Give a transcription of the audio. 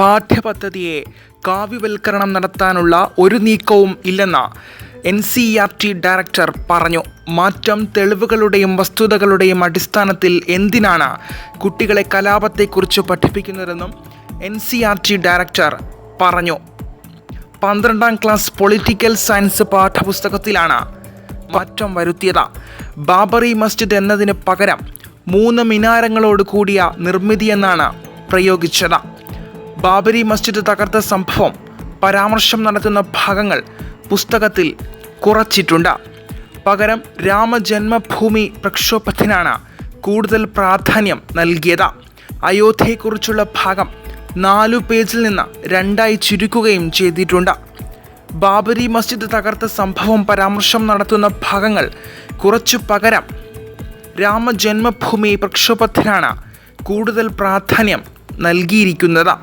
പാഠ്യപദ്ധതിയെ കാവ്യവൽക്കരണം നടത്താനുള്ള ഒരു നീക്കവും ഇല്ലെന്ന N C R T director പറഞ്ഞു. മാറ്റം തെളിവുകളുടെയും വസ്തുതകളുടെയും അടിസ്ഥാനത്തിൽ എന്തിനാണ് കുട്ടികളെ കലാപത്തെക്കുറിച്ച് പഠിപ്പിക്കുന്നതെന്നും N C R T director പറഞ്ഞു. പന്ത്രണ്ടാം ക്ലാസ് പൊളിറ്റിക്കൽ സയൻസ് പാഠപുസ്തകത്തിലാണ് മാറ്റം വരുത്തിയത്. ബാബറി മസ്ജിദ് എന്നതിന് പകരം മൂന്ന് മിനാരങ്ങളോട് കൂടിയ നിർമ്മിതി എന്നാണ് പ്രയോഗിച്ചത്. ബാബരി മസ്ജിദ് തകർത്ത സംഭവം പരാമർശം നടത്തുന്ന ഭാഗങ്ങൾ പുസ്തകത്തിൽ കുറച്ചിട്ടുണ്ട്. പകരം രാമജന്മഭൂമി പ്രക്ഷോഭത്തിനാണ് കൂടുതൽ പ്രാധാന്യം നൽകിയത്. അയോധ്യയെക്കുറിച്ചുള്ള ഭാഗം നാലു പേജിൽ നിന്ന് രണ്ടായി ചുരുക്കുകയും ചെയ്തിട്ടുണ്ട്. ബാബരി മസ്ജിദ് തകർത്ത സംഭവം പരാമർശം നടത്തുന്ന ഭാഗങ്ങൾ കുറച്ചു പകരം രാമജന്മഭൂമി പ്രക്ഷോഭത്തിനാണ് കൂടുതൽ പ്രാധാന്യം നൽകിയിരിക്കുന്നത്.